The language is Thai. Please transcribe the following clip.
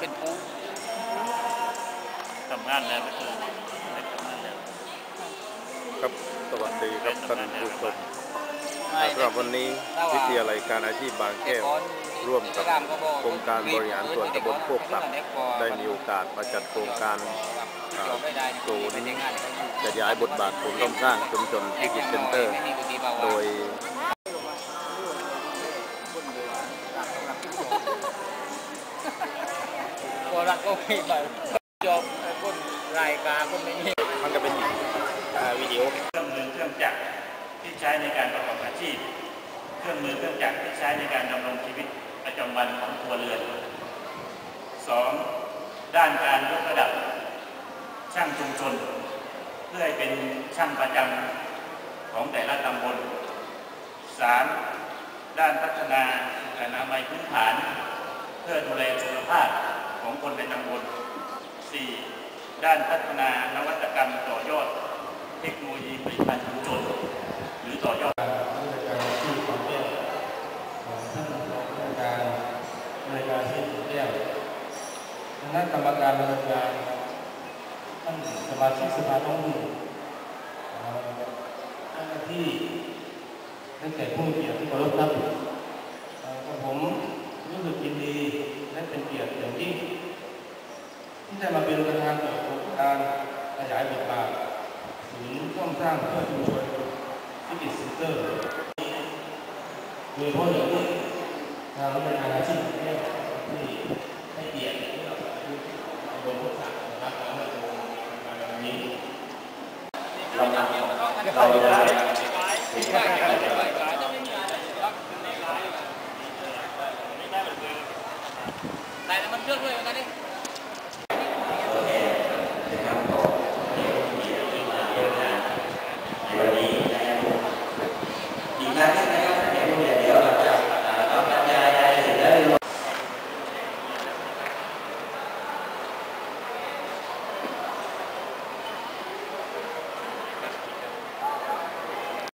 เป็นผู้ทำงานแล้วก็คือได้ทำงานแล้วครับสวัสดีครับท่านผู้ชมสำหรับวันนี้วิทยาลัยการอาชีพบางแก้วร่วมกับองค์การบริหารส่วนตำบลโคกศักดิ์ได้มีโอกาสมาจัดโครงการอ่าศูนย์ขยายบทบาทศูนย์ร่วมสร้างชุมชนพิกิจเซ็นเตอร์ โดย โบราณก็มีแบบจบคนรายการคนไม่มีมันก็เป็นวิดีโอเครื่องมือเครื่องจักรที่ใช้ในการประกอบอาชีพ เครื่องมือเครื่องจักรที่ใช้ในการดำรงชีวิตประจำวันของครัวเรือนสองด้านการยกระดับ ช่างชุมชน เพื่อให้เป็นช่างประจำของแต่ละตำบลสามด้านพัฒนาอนามัยพื้นฐาน เพื่อดูแลสุขภาพ ของคนในตำบล 4. ด้านพัฒนานวัตกรรมต่อยอด เทคโนโลยีผลิตภัณฑ์ชุมชนหรือต่อยอดนั้นกรที่ของแก้วคณะกรรมการดำเนิการท่านสมาชิกสภาท้องถิ่นเอ่านที่และแขกผู้เกียรติที่เคารพครับเอ่อกับผมรู้สึกยินดีและเป็นเกียรติอย่างยิ่ง ที่ได้มาเป็นประธานเปิดโครงการขยายบทบาทศูนย์ซ่อมสร้างเพื่อชุมชนที่ติดเซ็นเตอร์โดยเฉพาะอย่างยิ่งทางรัฐบาลอาชีพเนี่ยที่ให้เกียรติที่เราคือโดนผู้สั่งนะครับแล้วมาดูการวันนี้เราเราจะแต่มันเชื่อด้วยกันนี่